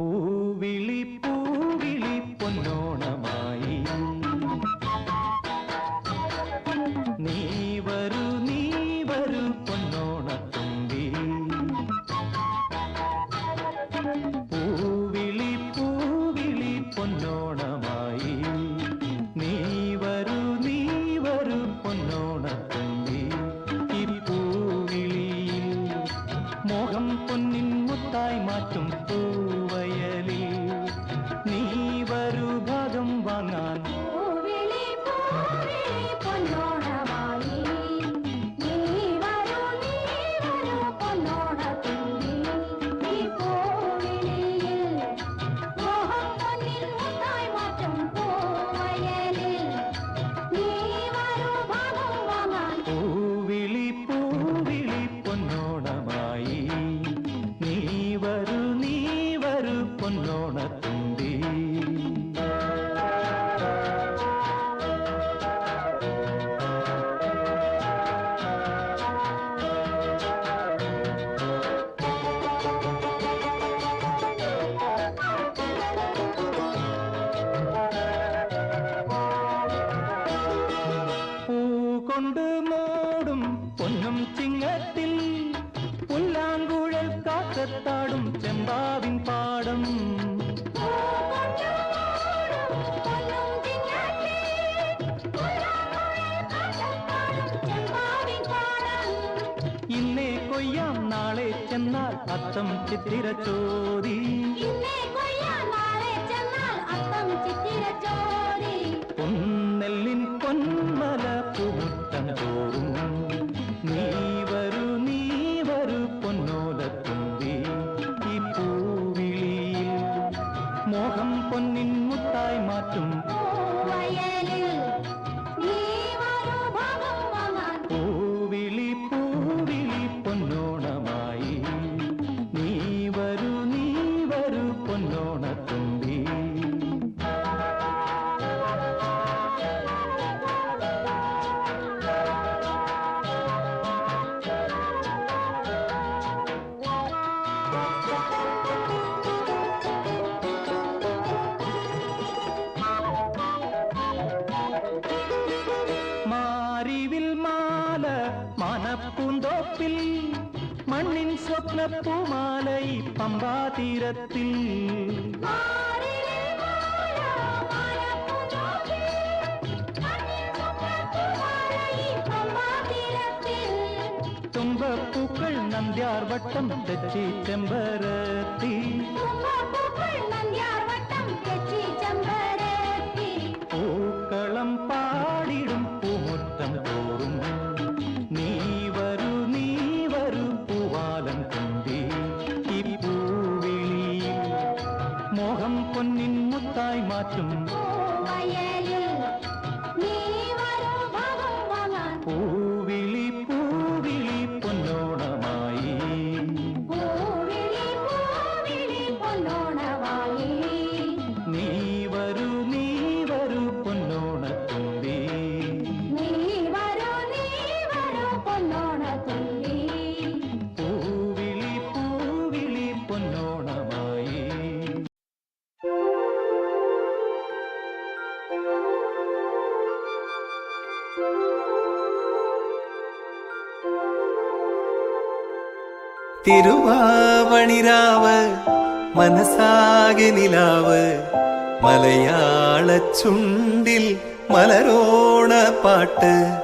Ooh. சிங்கத்தில் புல்லாங்குழல் காக்கத்தாடும் செம்பாவின் பாடம். இன்னே கொய்யாம் நாளே சென்னால் அத்தம் சித்திர சோதி. മോഹം പൊന്നിൻ മുത്തായി മാറ്റും. പൂവിളി மயில் மால மனப்பூந்தோப்பில் மண்ணின் சொப்ன பூமாலை பம்பா தீரத்தில் தும்பப்பூக்கள் நந்தியார் வட்டம் தெச்சி செம்பரத்தி. தும்பப்பூக்கள் நந்தியார் வட்டம் தெச்சி செம்பரத்தி. 嗯 திருவாவணிராவ மனசாகி நிலாவ மலையாள சுண்டில் மலரோண பாட்டு.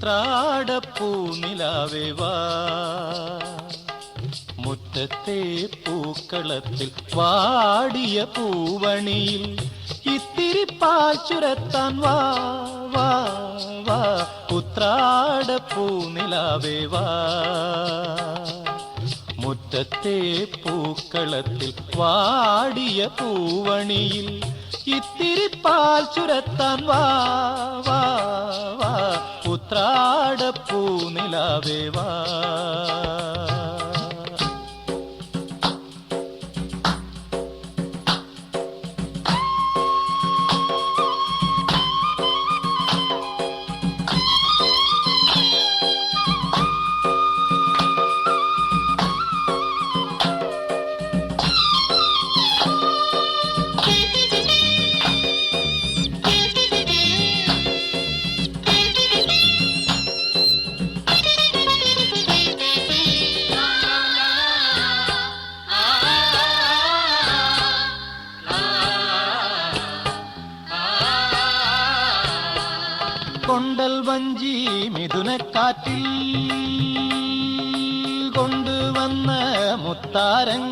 ഉത്രാടപ്പൂനിലാവേ വാ മുറ്റത്തെ പൂക്കളത്തിൽ വാടിയ പൂവണിയിൽ ഇത്തിരി പാൽ ചുരത്താൻ വാ വാ വാ ഉത്രാടപ്പൂനിലാവേ വാ മുറ്റത്തെ പൂക്കളത്തിൽ വാടിയ പൂവണിയിൽ ഇത്തിരി പാൽ ചുരത്താൻ വാ വാ വാ ആത്രാടപ്പൂ നിലാവേവാ. വഞ്ചി മിഥുനക്കാറ്റിൽ കൊണ്ടുവന്ന മുത്താരങ്ങൾ